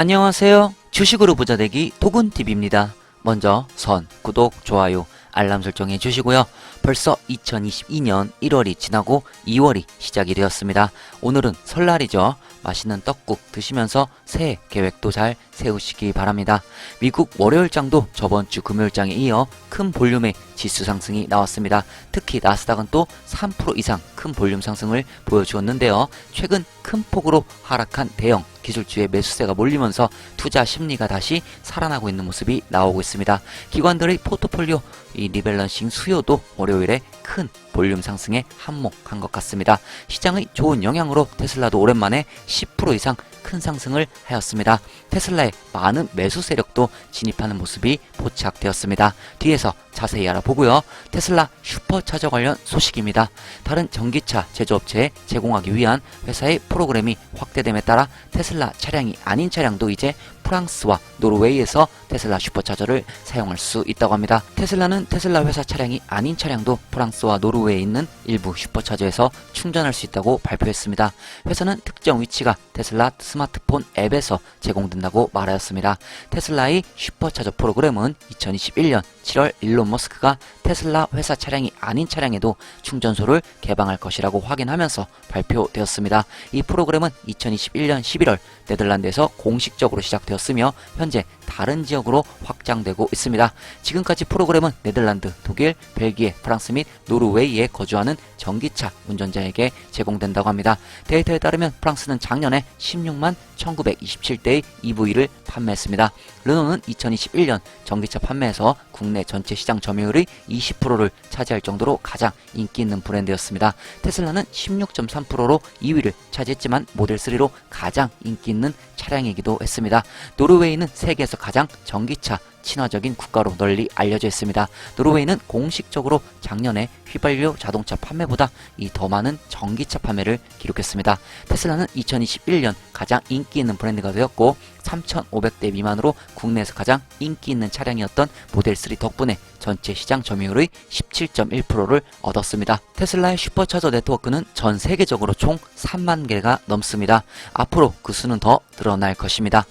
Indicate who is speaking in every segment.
Speaker 1: 안녕하세요. 주식으로 부자되기 도군TV입니다. 먼저 선, 구독, 좋아요, 알람 설정해 주시고요. 벌써 2022년 1월이 지나고 2월이 시작이 되었습니다. 오늘은 설날이죠. 맛있는 떡국 드시면서 새해 계획도 잘 세우시기 바랍니다. 미국 월요일장도 저번 주 금요일장에 이어 큰 볼륨의 지수 상승이 나왔습니다. 특히 나스닥은 또 3% 이상 큰 볼륨 상승을 보여주었는데요. 최근 큰 폭으로 하락한 대형 기술주의 매수세가 몰리면서 투자 심리가 다시 살아나고 있는 모습이 나오고 있습니다. 기관들의 포트폴리오 이 리밸런싱 수요도 월요일에 큰 볼륨 상승에 한몫한 것 같습니다. 시장의 좋은 영향으로 테슬라도 오랜만에 10% 이상 큰 상승을 하였습니다. 테슬라의 많은 매수 세력도 진입하는 모습이 포착되었습니다. 뒤에서 자세히 알아보고요. 테슬라 슈퍼차저 관련 소식입니다. 다른 전기차 제조업체에 제공하기 위한 회사의 프로그램이 확대됨에 따라 테슬라 차량이 아닌 차량도 이제 프랑스와 노르웨이에서 테슬라 슈퍼차저를 사용할 수 있다고 합니다. 테슬라는 테슬라 회사 차량이 아닌 차량도 프랑스와 노르웨이에 있는 일부 슈퍼차저에서 충전할 수 있다고 발표했습니다. 회사는 특정 위치가 테슬라 스마트폰 앱에서 제공된다고 말하였습니다. 테슬라의 슈퍼차저 프로그램은 2021년 7월 일론 머스크가 테슬라 회사 차량이 아닌 차량에도 충전소를 개방할 것이라고 확인하면서 발표되었습니다. 이 프로그램은 2021년 11월 네덜란드에서 공식적으로 시작되었 으며 현재 다른 지역으로 확장되고 있습니다. 지금까지 프로그램은 네덜란드, 독일, 벨기에, 프랑스 및 노르웨이에 거주하는 전기차 운전자에게 제공된다고 합니다. 데이터에 따르면 프랑스는 작년에 16만 1927대의 EV를 판매했습니다. 르노는 2021년 전기차 판매에서 국내 전체 시장 점유율의 20%를 차지할 정도로 가장 인기 있는 브랜드였습니다. 테슬라는 16.3%로 2위를 차지했지만 모델 3로 가장 인기 있는 차량이기도 했습니다. 노르웨이는 세계에서 가장 전기차 친화적인 국가로 널리 알려져 있습니다. 노르웨이는 공식적으로 작년에 휘발유 자동차 판매보다 이 더 많은 전기차 판매를 기록했습니다. 테슬라는 2021년 가장 인기 있는 브랜드가 되었고 3,500대 미만으로 국내에서 가장 인기 있는 차량이었던 모델 3 덕분에 전체 시장 점유율의 17.1%를 얻었습니다. 테슬라의 슈퍼차저 네트워크는 전 세계적으로 총 3만 개가 넘습니다. 앞으로 그 수는 더 늘어날 것입니다.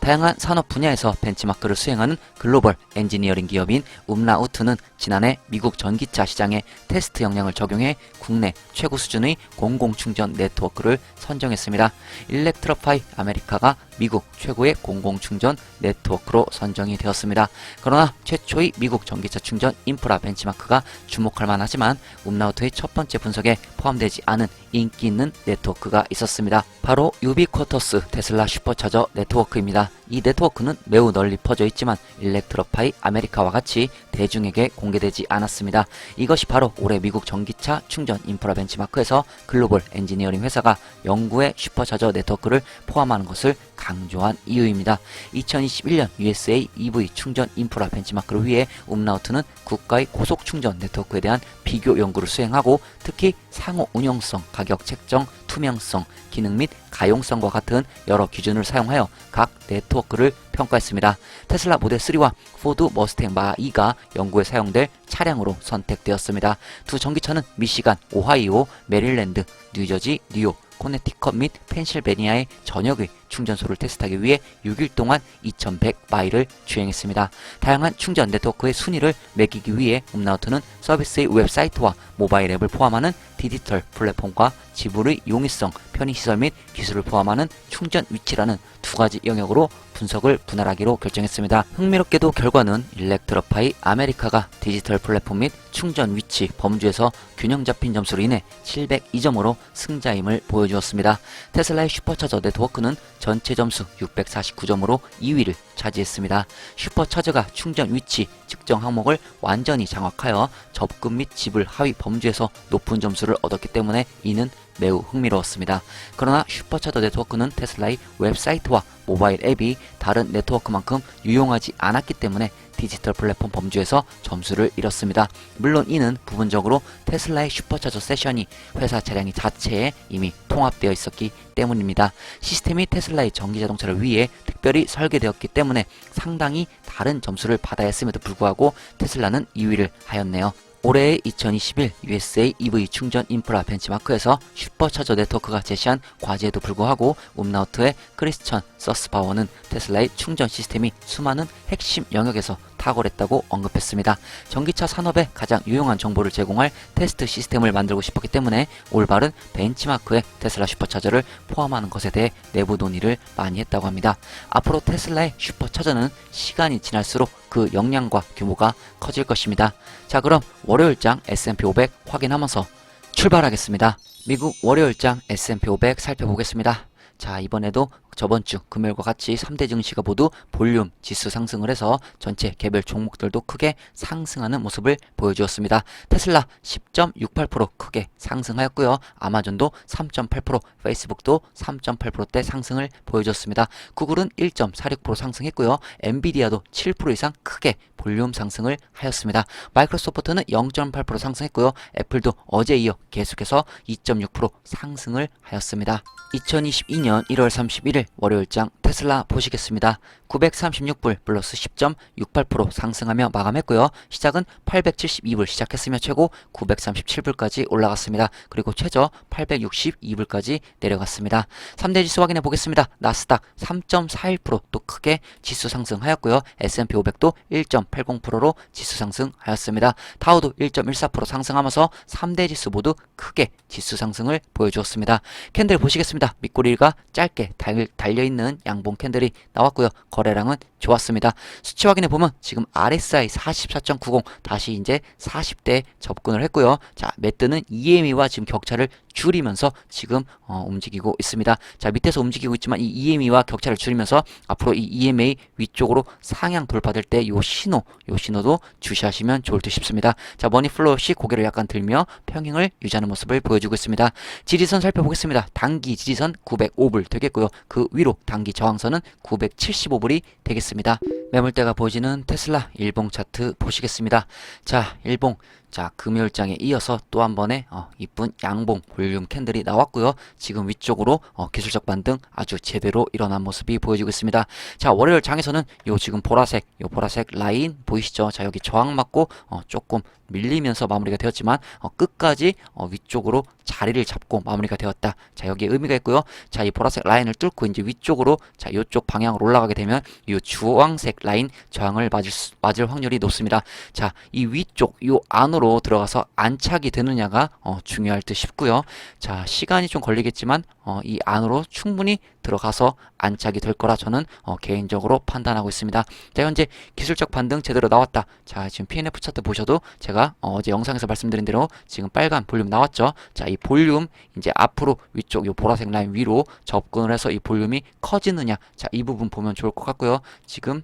Speaker 1: 다양한 산업 분야에서 벤치마크를 수행하는 글로벌 엔지니어링 기업인 움라우트는 지난해 미국 전기차 시장에 테스트 역량을 적용해 국내 최고 수준의 공공충전 네트워크를 선정했습니다. 일렉트로파이 아메리카가 미국 최고의 공공충전 네트워크로 선정이 되었습니다. 그러나 최초의 미국 전기차 충전 인프라 벤치마크가 주목할 만하지만 움라우트의 첫 번째 분석에 포함되지 않은 인기 있는 네트워크가 있었습니다. 바로 유비쿼터스 테슬라 슈퍼차저 네트워크입니다. 이 네트워크는 매우 널리 퍼져 있지만 일렉트로파이 아메리카와 같이 대중에게 공개되지 않았습니다. 이것이 바로 올해 미국 전기차 충전 인프라 벤치마크에서 글로벌 엔지니어링 회사가 영구의 슈퍼차저 네트워크를 포함하는 것을 강조한 이유입니다. 2021년 USA EV 충전 인프라 벤치마크를 위해 움라우트는 국가의 고속 충전 네트워크에 대한 비교 연구를 수행하고 특히 상호 운영성, 가격 책정, 투명성, 기능 및 가용성과 같은 여러 기준을 사용하여 각 네트워크를 평가했습니다. 테슬라 모델 3와 포드 머스탱 마2가 연구에 사용될 차량으로 선택되었습니다. 두 전기차는 미시간, 오하이오, 메릴랜드, 뉴저지, 뉴욕, 코네티컷 및 펜실베니아의 전역의 충전소를 테스트하기 위해 6일 동안 2100마일을 주행했습니다. 다양한 충전 네트워크의 순위를 매기기 위해 움나우트는 서비스의 웹사이트와 모바일 앱을 포함하는 디지털 플랫폼과 지불의 용이성, 편의시설 및 기술을 포함하는 충전 위치라는 두 가지 영역으로 분석을 분할하기로 결정했습니다. 흥미롭게도 결과는 일렉트로파이 아메리카가 디지털 플랫폼 및 충전 위치 범주에서 균형 잡힌 점수로 인해 702점으로 승자임을 보여주었습니다. 테슬라의 슈퍼차저 네트워크는 전체 점수 649점으로 2위를 차지했습니다. 슈퍼차저가 충전 위치 측정 항목을 완전히 장악하여 접근 및 지불 하위 범주에서 높은 점수를 얻었기 때문에 이는 매우 흥미로웠습니다. 그러나 슈퍼차저 네트워크는 테슬라의 웹사이트와 모바일 앱이 다른 네트워크만큼 유용하지 않았기 때문에 디지털 플랫폼 범주에서 점수를 잃었습니다. 물론 이는 부분적으로 테슬라의 슈퍼차저 세션이 회사 차량 자체에 이미 통합되어 있었기 때문입니다. 시스템이 테슬라의 전기 자동차를 위해 특별히 설계되었기 때문에 상당히 다른 점수를 받아야 했음에도 불구하고 테슬라는 2위를 하였네요. 올해의 2021 USA EV 충전 인프라 벤치마크에서 슈퍼차저 네트워크가 제시한 과제에도 불구하고 umlaut의 크리스천 서스바워는 테슬라의 충전 시스템이 수많은 핵심 영역에서 탁월했다고 언급했습니다. 전기차 산업에 가장 유용한 정보를 제공할 테스트 시스템을 만들고 싶었기 때문에 올바른 벤치마크에 테슬라 슈퍼차저를 포함하는 것에 대해 내부 논의를 많이 했다고 합니다. 앞으로 테슬라의 슈퍼차저는 시간이 지날수록 그 역량과 규모가 커질 것입니다. 자 그럼 월요일장 S&P 500 확인하면서 출발하겠습니다. 미국 월요일장 S&P 500 살펴보겠습니다. 자 이번에도 저번 주 금요일과 같이 3대 증시가 모두 볼륨 지수 상승을 해서 전체 개별 종목들도 크게 상승하는 모습을 보여주었습니다. 테슬라 10.68% 크게 상승하였고요. 아마존도 3.8%, 페이스북도 3.8%대 상승을 보여줬습니다. 구글은 1.46% 상승했고요. 엔비디아도 7% 이상 크게 볼륨 상승을 하였습니다. 마이크로소프트는 0.8% 상승했고요. 애플도 어제 이어 계속해서 2.6% 상승을 하였습니다. 2022년 1월 31일 월요일장 테슬라 보시겠습니다. 936불 플러스 10.68% 상승하며 마감했고요. 시작은 872불 시작했으며 최고 937불까지 올라갔습니다. 그리고 최저 862불까지 내려갔습니다. 3대 지수 확인해 보겠습니다. 나스닥 3.41%또 크게 지수 상승하였고요. S&P 500도 1.80%로 지수 상승하였습니다. 다우도 1.14% 상승하면서 3대 지수 모두 크게 지수 상승을 보여주었습니다. 캔들 보시겠습니다. 밑꼬리가 짧게 달, 달려있는 양봉 캔들이 나왔고요. 거래량은 좋았습니다. 수치 확인해 보면 지금 RSI 44.90 다시 이제 40대 접근을 했고요. 자, 매트는 EME와 지금 격차를 줄이면서 지금 어, 움직이고 있습니다. 자, 밑에서 움직이고 있지만 이 EME와 격차를 줄이면서 앞으로 이 EMA 위쪽으로 상향 돌파될 때 요 신호, 요 신호도 주시하시면 좋을 듯 싶습니다. 자, 머니플로시 고개를 약간 들며 평행을 유지하는 모습을 보여주고 있습니다. 지지선 살펴보겠습니다. 단기 지지선 905불 되겠고요. 그 위로 단기 저항선은 975불이 되겠습니다. 매물대가 보여지는 테슬라 일봉 차트 보시겠습니다. 자, 일봉. 자, 금요일장에 이어서 또 한 번의 어, 이쁜 양봉 볼륨 캔들이 나왔고요. 지금 위쪽으로 어, 기술적 반등 아주 제대로 일어난 모습이 보여지고 있습니다. 자, 월요일 장에서는 요 지금 보라색, 요 보라색 라인 보이시죠? 자, 여기 저항 맞고 어, 조금 밀리면서 마무리가 되었지만 어, 끝까지 어, 위쪽으로 자리를 잡고 마무리가 되었다. 자, 여기에 의미가 있고요. 자, 이 보라색 라인을 뚫고 이제 위쪽으로 자, 요쪽 방향으로 올라가게 되면 이 주황색 라인 저항을 맞을 수, 맞을 확률이 높습니다. 자, 이 위쪽 요 안으로 들어가서 안착이 되느냐가 어, 중요할 듯 싶고요. 자, 시간이 좀 걸리겠지만 어, 이 안으로 충분히 들어가서 안착이 될 거라 저는 어, 개인적으로 판단하고 있습니다. 자, 현재 기술적 반등 제대로 나왔다. 자, 지금 PNF 차트 보셔도 제가 어, 어제 영상에서 말씀드린 대로 지금 빨간 볼륨 나왔죠. 자, 이 볼륨 이제 앞으로 위쪽 이 보라색 라인 위로 접근을 해서 이 볼륨이 커지느냐. 자, 이 부분 보면 좋을 것 같고요. 지금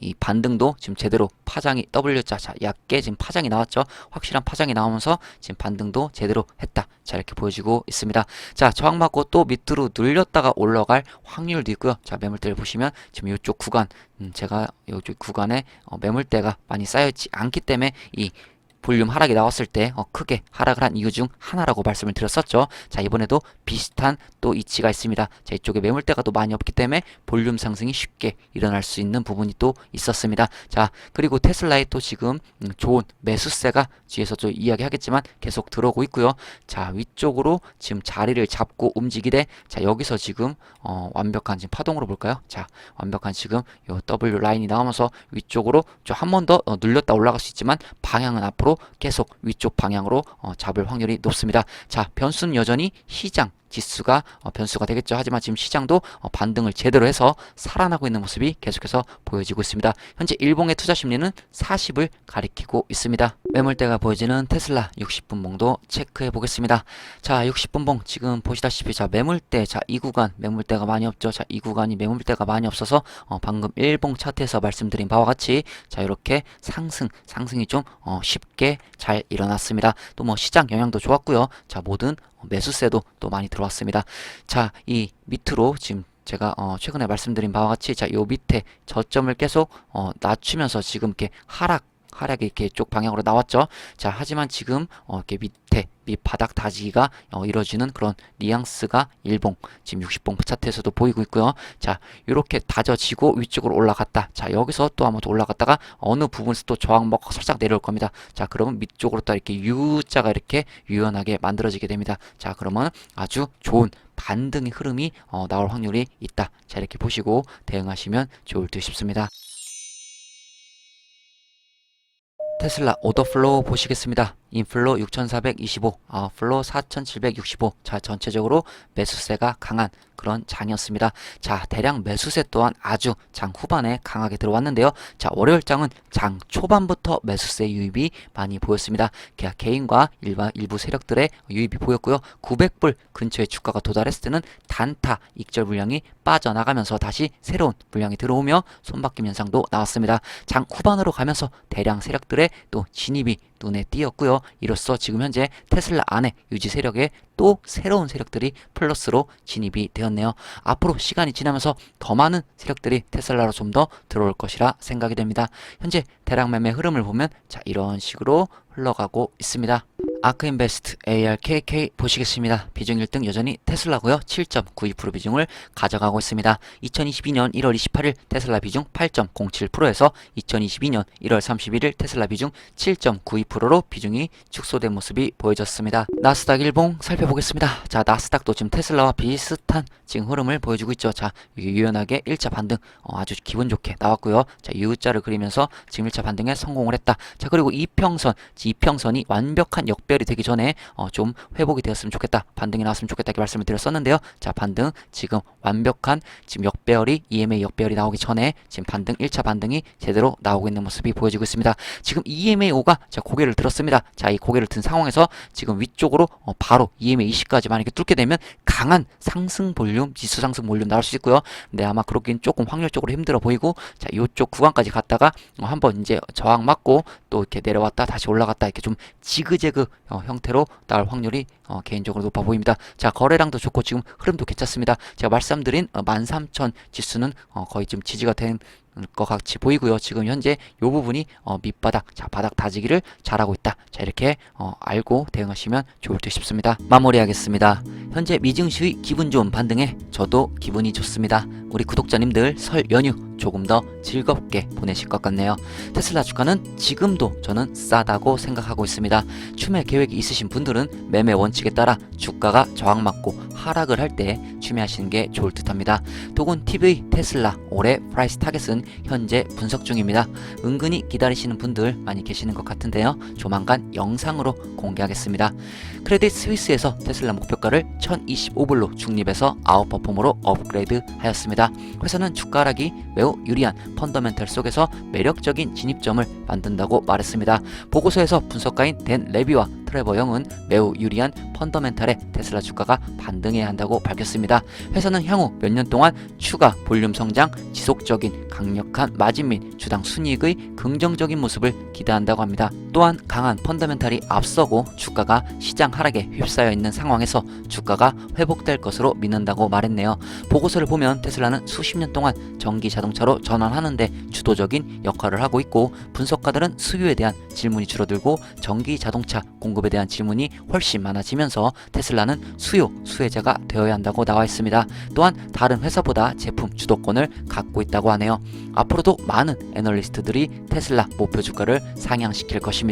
Speaker 1: 이 반등도 지금 제대로 파장이 W자 자 얕게 지금 파장이 나왔죠? 확실한 파장이 나오면서 지금 반등도 제대로 했다. 자 이렇게 보여지고 있습니다. 자 저항 맞고 또 밑으로 늘렸다가 올라갈 확률도 있고요. 자 매물대를 보시면 지금 이쪽 구간 음 제가 이쪽 구간에 어 매물대가 많이 쌓여있지 않기 때문에 이 볼륨 하락이 나왔을 때 어, 크게 하락을 한 이유 중 하나라고 말씀을 드렸었죠. 자 이번에도 비슷한 또 이치가 있습니다. 자 이쪽에 매물대가 또 많이 없기 때문에 볼륨 상승이 쉽게 일어날 수 있는 부분이 또 있었습니다. 자 그리고 테슬라의 또 지금 음, 좋은 매수세가 뒤에서 좀 이야기하겠지만 계속 들어오고 있고요. 자 위쪽으로 지금 자리를 잡고 움직이되 자 여기서 지금 어, 완벽한 지금 파동으로 볼까요? 자 완벽한 지금 요 W 라인이 나오면서 위쪽으로 좀한번더 어, 늘렸다 올라갈 수 있지만 방향은 앞으로 계속 위쪽 방향으로 어, 잡을 확률이 높습니다. 자, 변수는 여전히 시장 지수가 어, 변수가 되겠죠. 하지만 지금 시장도 어, 반등을 제대로 해서 살아나고 있는 모습이 계속해서 보여지고 있습니다. 현재 일봉의 투자 심리는 40을 가리키고 있습니다. 매물대가 보여지는 테슬라 60분 봉도 체크해 보겠습니다. 자, 60분 봉 지금 보시다시피 자 매물대 자 이 구간 매물대가 많이 없죠. 자 이 구간이 매물대가 많이 없어서 어, 방금 일봉 차트에서 말씀드린 바와 같이 자 이렇게 상승 상승이 좀 어, 쉽게 잘 일어났습니다. 또 뭐 시장 영향도 좋았고요. 자 모든 매수세도 또 많이 들어왔습니다. 자, 이 밑으로 지금 제가 어 최근에 말씀드린 바와 같이 자, 요 밑에 저점을 계속 어 낮추면서 지금 이렇게 하락 하락이 이렇게 이쪽 방향으로 나왔죠. 자, 하지만 지금 어, 이렇게 밑에 밑 바닥 다지기가 어, 이루어지는 그런 뉘앙스가 일봉 지금 60봉 차트에서도 보이고 있고요. 자, 이렇게 다져지고 위쪽으로 올라갔다. 자, 여기서 또 한번 더 올라갔다가 어느 부분에서 또 저항 먹고 살짝 내려올 겁니다. 자, 그러면 밑쪽으로 또 이렇게 U자가 이렇게 유연하게 만들어지게 됩니다. 자, 그러면 아주 좋은 반등의 흐름이 어, 나올 확률이 있다. 자, 이렇게 보시고 대응하시면 좋을 듯 싶습니다. 테슬라 오더플로우 보시겠습니다. 인플로 6425, 아웃플로 4765. 자, 전체적으로 매수세가 강한 그런 장이었습니다. 자, 대량 매수세 또한 아주 장 후반에 강하게 들어왔는데요. 자, 월요일 장은 장 초반부터 매수세 유입이 많이 보였습니다. 개- 개인과 일반 일부 세력들의 유입이 보였고요. 900불 근처에 주가가 도달했을 때는 단타 익절 물량이 빠져나가면서 다시 새로운 물량이 들어오며 손바뀜 현상도 나왔습니다. 장 후반으로 가면서 대량 세력들의 또 진입이 눈에 띄었고요. 이로써 지금 현재 테슬라 안에 유지 세력에 또 새로운 세력들이 플러스로 진입이 되었네요. 앞으로 시간이 지나면서 더 많은 세력들이 테슬라로 좀 더 들어올 것이라 생각이 됩니다. 현재 대량 매매 흐름을 보면 자 이런 식으로 흘러가고 있습니다. 아크인베스트 ARKK 보시겠습니다. 비중 1등 여전히 테슬라고요. 7.92% 비중을 가져가고 있습니다. 2022년 1월 28일 테슬라 비중 8.07%에서 2022년 1월 31일 테슬라 비중 7.92%로 비중이 축소된 모습이 보여졌습니다. 나스닥 일봉 살펴보겠습니다. 자, 나스닥도 지금 테슬라와 비슷한 지금 흐름을 보여주고 있죠. 자, 유연하게 1차 반등 어, 아주 기분 좋게 나왔고요. 자, U자를 그리면서 지금 1차 반등에 성공을 했다. 자, 그리고 이평선, 이평선이 완벽한 역 별이 되기 전에 어, 좀 회복이 되었으면 좋겠다. 반등이 나왔으면 좋겠다. 이렇게 말씀을 드렸었는데요. 자, 반등 지금 완벽한 지금 역배열이 EMA 역배열이 나오기 전에 지금 반등 1차 반등이 제대로 나오고 있는 모습이 보여지고 있습니다. 지금 EMA5가 자 고개를 들었습니다. 자, 이 고개를 든 상황에서 지금 위쪽으로 어, 바로 EMA 20까지 만약에 뚫게 되면 강한 상승 볼륨, 지수 상승 볼륨 나올 수 있고요. 근데 아마 그렇긴 조금 확률적으로 힘들어 보이고 자, 요쪽 구간까지 갔다가 어, 한번 이제 저항 맞고 또 이렇게 내려왔다 다시 올라갔다 이렇게 좀 지그재그 어, 형태로 나올 확률이 어, 개인적으로 높아 보입니다. 자, 거래량도 좋고 지금 흐름도 괜찮습니다. 제가 말씀드린 어, 13,000 지수는 어, 거의 지금 지지가 된 것 같이 보이고요. 지금 현재 요 부분이 어, 밑바닥, 자 바닥 다지기를 잘하고 있다. 자 이렇게 어, 알고 대응하시면 좋을 듯 싶습니다. 마무리하겠습니다. 현재 미증시의 기분 좋은 반등에 저도 기분이 좋습니다. 우리 구독자님들 설 연휴 조금 더 즐겁게 보내실 것 같네요. 테슬라 주가는 지금도 저는 싸다고 생각하고 있습니다. 추매 계획이 있으신 분들은 매매 원칙에 따라 주가가 저항 맞고 하락을 할 때 추매하시는 게 좋을 듯 합니다. 도군 TV 테슬라 올해 프라이스 타겟은 현재 분석 중입니다. 은근히 기다리시는 분들 많이 계시는 것 같은데요. 조만간 영상으로 공개하겠습니다. 크레딧 스위스에서 테슬라 목표가를 1025불로 중립해서 아웃퍼폼으로 업그레이드 하였습니다. 회사는 주가 하락이 매우 유리한 펀더멘털 속에서 매력적인 진입점을 만든다고 말했습니다. 보고서에서 분석가인 댄 레비와 트레버 영은 매우 유리한 펀더멘탈에 테슬라 주가가 반등해야 한다고 밝혔습니다. 회사는 향후 몇 년 동안 추가 볼륨 성장, 지속적인 강 력한 마진 및 주당 순이익의 긍정적인 모습을 기대한다고 합니다. 또한 강한 펀더멘탈이 앞서고 주가가 시장 하락에 휩싸여 있는 상황에서 주가가 회복될 것으로 믿는다고 말했네요. 보고서를 보면 테슬라는 수십 년 동안 전기 자동차로 전환하는데 주도적인 역할을 하고 있고 분석가들은 수요에 대한 질문이 줄어들고 전기 자동차 공급에 대한 질문이 훨씬 많아지면서 테슬라는 수요 수혜자가 되어야 한다고 나와 있습니다. 또한 다른 회사보다 제품 주도권을 갖고 있다고 하네요. 앞으로도 많은 애널리스트들이 테슬라 목표 주가를 상향시킬 것입니다.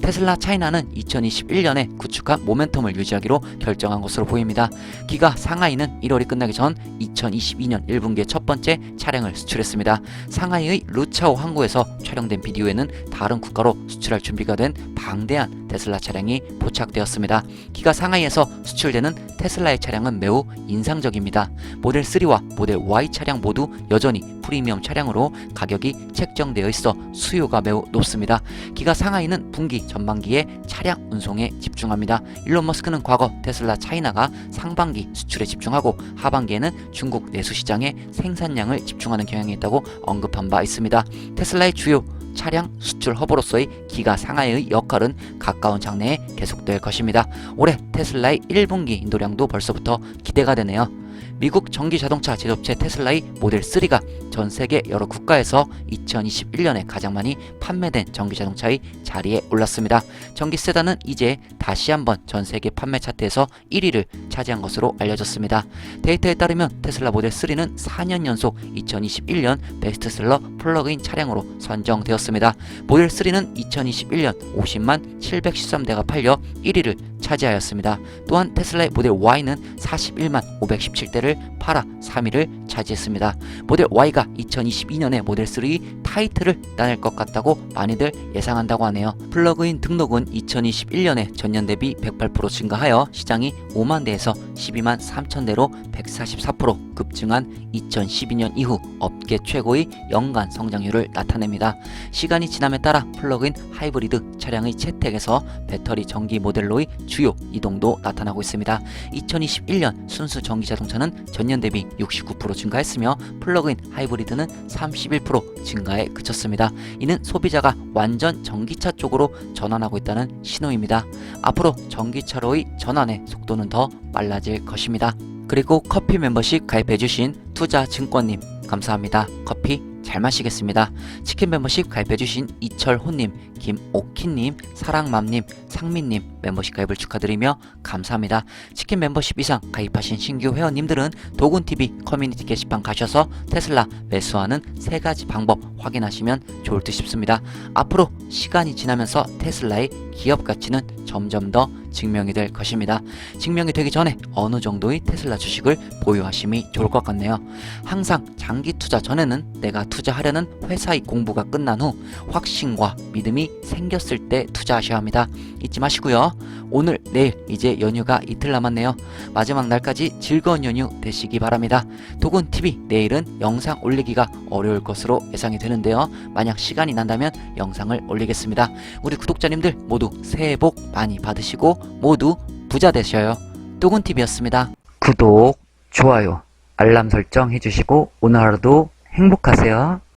Speaker 1: 테슬라 차이나는 2021년에 구축한 모멘텀을 유지하기로 결정한 것으로 보입니다. 기가 상하이는 1월이 끝나기 전 2022년 1분기에 첫 번째 차량을 수출했습니다. 상하이의 루차오 항구에서 촬영된 비디오에는 다른 국가로 수출할 준비가 된 방대한 테슬라 차량이 포착되었습니다. 기가 상하이에서 수출되는 테슬라의 차량은 매우 인상적입니다. 모델 3와 모델 Y 차량 모두 여전히 프리미엄 차량으로 가격이 책정되어 있어 수요가 매우 높습니다. 기가 상하이는 분기 전반기에 차량 운송에 집중합니다. 일론 머스크는 과거 테슬라 차이나가 상반기 수출에 집중하고 하반기에는 중국 내수 시장에 생산량을 집중하는 경향이 있다고 언급한 바 있습니다. 테슬라의 주요 차량 수출 허브로서의 기가 상하이의 역할은 가까운 장래에 계속될 것입니다. 올해 테슬라의 1분기 인도량도 벌써부터 기대가 되네요. 미국 전기 자동차 제조업체 테슬라의 모델 3가 전 세계 여러 국가에서 2021년에 가장 많이 판매된 전기 자동차의 자리에 올랐습니다. 전기 세단은 이제 다시 한번 전 세계 판매 차트에서 1위를 차지한 것으로 알려졌습니다. 데이터에 따르면 테슬라 모델 3는 4년 연속 2021년 베스트셀러 플러그인 차량으로 선정되었습니다. 모델 3는 2021년 50만 713대가 팔려 1위를 차지하였습니다. 또한 테슬라의 모델 Y는 41만 517대를 팔아 3위를 차지했습니다. 모델 Y가 2022년에 모델 3 타이틀을 따낼 것 같다고 많이들 예상한다고 하네요. 플러그인 등록은 2021년에 전년 대비 108% 증가하여 시장이 5만 대에서 12만 3천 대로 144% 급증한 2012년 이후 업계 최고의 연간 성장률을 나타냅니다. 시간이 지남에 따라 플러그인 하이브리드 차량의 채택에서 배터리 전기 모델로의 주요 이동도 나타나고 있습니다. 2021년 순수 전기 자동차는 전년 대비 69% 증가했으며 플러그인 하이브리드는 31% 증가에 그쳤습니다. 이는 소비자가 완전 전기차 쪽으로 전환하고 있다는 신호입니다. 앞으로 전기차로의 전환의 속도는 더 빨라질 것입니다. 그리고 커피 멤버십 가입해주신 투자증권님 감사합니다. 커피 잘 마시겠습니다. 치킨 멤버십 가입해주신 이철호님, 김오키님, 사랑맘님, 상민님 멤버십 가입을 축하드리며 감사합니다. 치킨 멤버십 이상 가입하신 신규 회원님들은 도군TV 커뮤니티 게시판 가셔서 테슬라 매수하는 세 가지 방법 확인하시면 좋을 듯 싶습니다. 앞으로 시간이 지나면서 테슬라의 기업 가치는 점점 더 증명이 될 것입니다. 증명이 되기 전에 어느 정도의 테슬라 주식을 보유하심이 좋을 것 같네요. 항상 장기 투자 전에는 내가 투자하려는 회사의 공부가 끝난 후 확신과 믿음이 생겼을 때 투자하셔야 합니다. 잊지 마시고요. 오늘, 내일 이제 연휴가 이틀 남았네요. 마지막 날까지 즐거운 연휴 되시기 바랍니다. 도군 TV 내일은 영상 올리기가 어려울 것으로 예상이 되는데요. 만약 시간이 난다면 영상을 올리겠습니다. 우리 구독자님들 모두 새해 복 많이 받으시고 모두 부자 되셔요. 도군 TV였습니다. 구독, 좋아요, 알람 설정 해주시고 오늘 하루도 행복하세요.